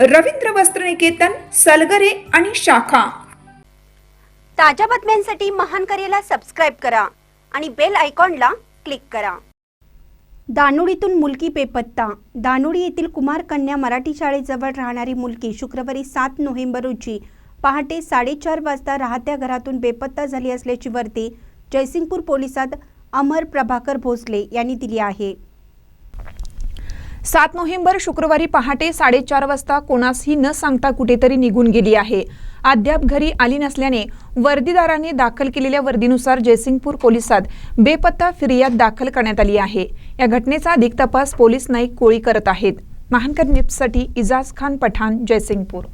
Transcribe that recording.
रवींद्र वस्त्रनिकेतन सलगरे आणि शाखा. ताज्या बातम्यांसाठी महान करेला सबस्क्राईब करा आणि बेल आयकॉनला क्लिक करा. दानोडीतून मुलगी बेपत्ता. दानोडी येथील कुमार कन्या मराठी शाळेजवळ राहणारी मुलगी शुक्रवारी सात नोव्हेंबर रोजी पहाटे साडेचार वाजता राहत्या घरातून बेपत्ता झाली असल्याची वर्दी जयसिंगपूर पोलिसात अमर प्रभाकर भोसले यांनी दिली आहे. सात नोव्हेंबर शुक्रवारी पहाटे साडेचार वाजता कोणासही न सांगता कुठेतरी निघून गेली आहे. अद्याप घरी आली नसल्याने वर्दीदाराने दाखल केलेल्या वर्दीनुसार जयसिंगपूर पोलिसात बेपत्ता फिर्याद दाखल करण्यात आली आहे. या घटनेचा अधिक तपास पोलीस नाईक कोळी करत आहेत. महानकर निप्ससाठी इजाज खान पठाण जयसिंगपूर.